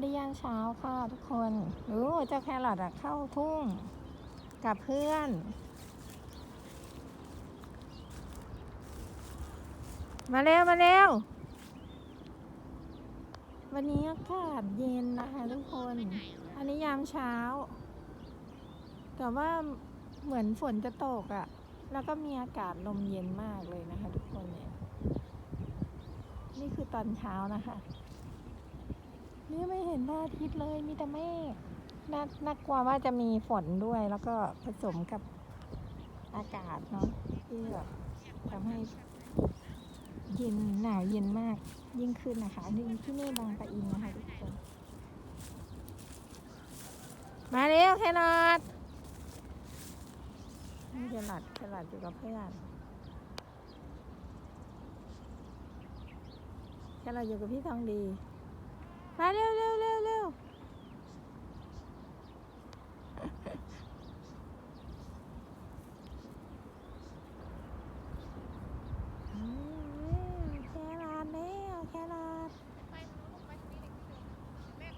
ได้ย่างเช้าค่ะทุกคนโอ้เจ้าแครอทอะเข้าทุ่งกับเพื่อน มาเร็ว มาเร็ว วันนี้อากาศเย็นนะคะทุกคน อันนี้ยามเช้า แต่ว่าเหมือนฝนจะตกอะ่ะ แล้วก็มีอากาศลมเย็นมากเลยนะคะทุกคนเนี่ย นี่คือตอนเช้านะคะ นี่ไม่เห็นพระอาทิตย์เลยมีแต่เมฆน่าน่ากลัวว่าจะมีฝนด้วยแล้วก็ผสมกับอากาศเนาะที่แบบทำให้เย็นหนาวเย็นมากยิ่งขึ้นนะคะนี่ที่นี่บางปะอินนะคะทุกคนมาเร็วแครอทนี่แครอทแครอทอยู่กับเพื่อนแครอทอยู่กับพี่ทองดี มาเร็วเร็วเร็วเร็วแครอทเร็วแครอทไปทางโน้นลูกไปทางนี้เด็กแม่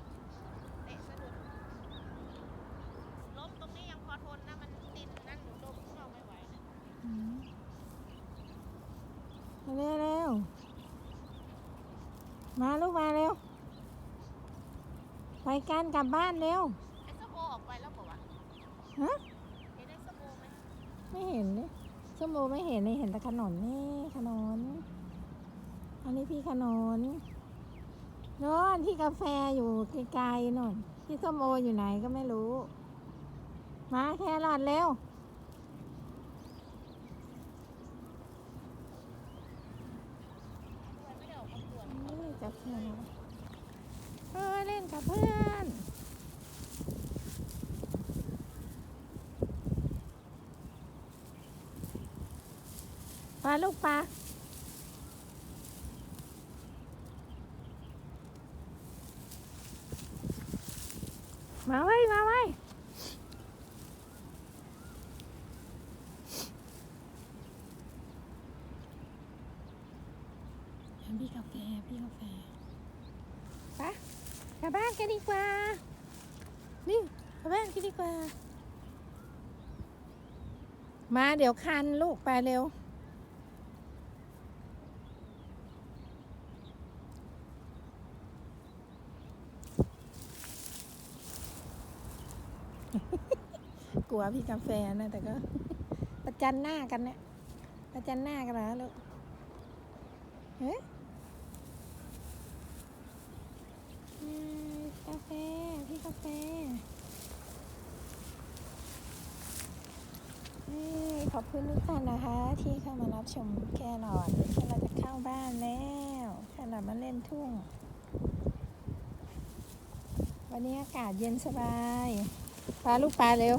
เตะสะดุดล้มตรงนี้ยังพอทนนะ มันดินนั่นหนูดมข้างนอกไม่ไหวนะมมาเร็วเร็วมาลูกมาเร็ว ไปกันกลับบ้านเร็วไอ้สโบออกไปแล้วบอกว่าฮะเห็นไอ้สโบไหมไม่เห็นเลยชั่วโมงไม่เห็นเลยเห็นแต่ขนนนี่ขนนอันนี้พี่ขนนโน่นที่กาแฟอยู่ไกลๆโน่นที่ส้มโออยู่ไหนก็ไม่รู้ มาแครอทเร็วไม่ได้ออกมาปวดนี่จะแครอทเออเล่ นกับเพื่อนปลาลูกปลามาไว้มาไว้พี่กาแฟพี่กาแฟ บบ้านกันดีกว่า นี่กลับบ้านกันดีกว่า มาเดี๋ยวคันลูกไปเร็ว กลัวพี่กาแฟนะ แต่ก็ประจันหน้ากันเนี่ยประจันหน้ากันแล้วลูกเฮ้ยอืม กาแฟ พี่กาแฟนี่ขอบคุณทุกท่านนะคะ ที่เข้ามารับชมแค่หลอดแค่เราจะเข้าบ้านแล้วแค่เรามาเล่นทุ่ง วันนี้อากาศเย็นสบายปลาลูกปลาเร็ว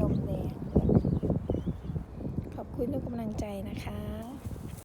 ลมแรงขอบคุณทุกกำลังใจนะคะ